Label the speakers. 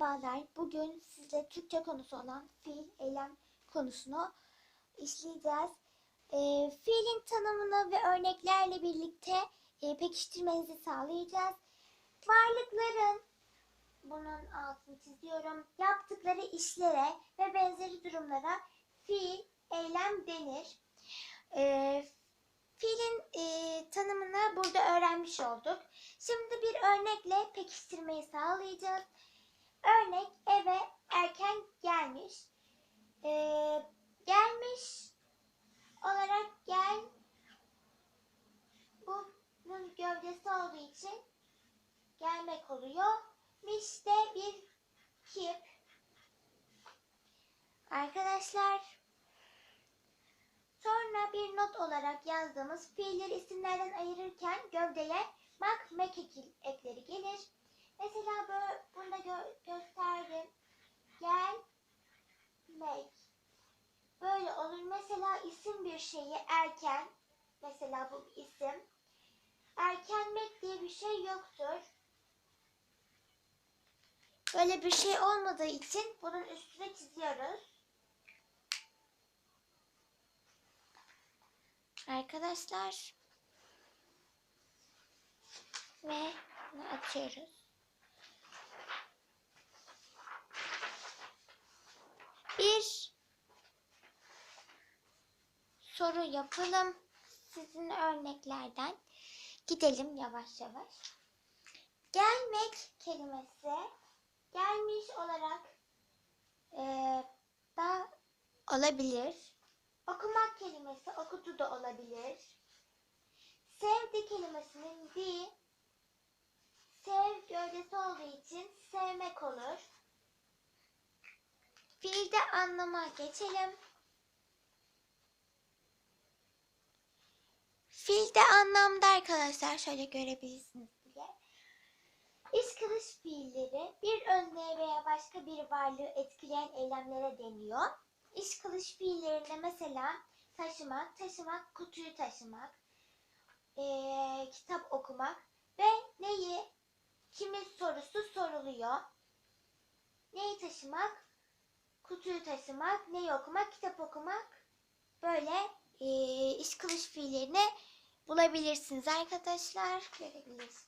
Speaker 1: Merhabalar. Bugün size Türkçe konusu olan fiil, eylem konusunu işleyeceğiz. Ee, fiilin tanımını ve örneklerle birlikte e, pekiştirmenizi sağlayacağız. Varlıkların, bunun altını çiziyorum, yaptıkları işlere ve benzeri durumlara fiil, eylem denir. Ee, fiilin e, tanımını burada öğrenmiş olduk. Şimdi bir örnekle pekiştirmeyi sağlayacağız. Örnek eve erken gelmiş. Ee, gelmiş olarak gel bunun gövdesi olduğu için gelmek oluyor. Miş de bir kip. Arkadaşlar Sonra bir not olarak yazdığımız fiilleri isimlerden ayırırken gövdeye mak, mek ekleri gelir. Mesela böyle bunda gö- gösterdim. Gel, mek. Böyle olur. Mesela isim bir şeyi erken. Mesela bu isim. Diye bir şey yoktur. Böyle bir şey olmadığı için bunun üstüne çiziyoruz. Arkadaşlar ve bunu açıyoruz. Bir soru yapalım. Sizin örneklerden gidelim yavaş yavaş. Gelmek kelimesi gelmiş olarak eee, da olabilir. Okumak kelimesi okudu da olabilir. Sevdi kelimesinin di sev gövdesi olduğu için sevmek olur. Fiilde anlama geçelim. Fiilde anlamda arkadaşlar şöyle görebilirsiniz diye. İş kılış fiilleri bir özneyi veya başka bir varlığı etkileyen eylemlere deniyor. İş kılış fiillerinde mesela taşımak, taşımak, kutuyu taşımak, eee, kitap okumak ve neyi, kimin sorusu soruluyor. Neyi taşımak, kutuyu taşımak, neyi okumak, kitap okumak böyle bulabilirsiniz arkadaşlar. Görebilirsiniz.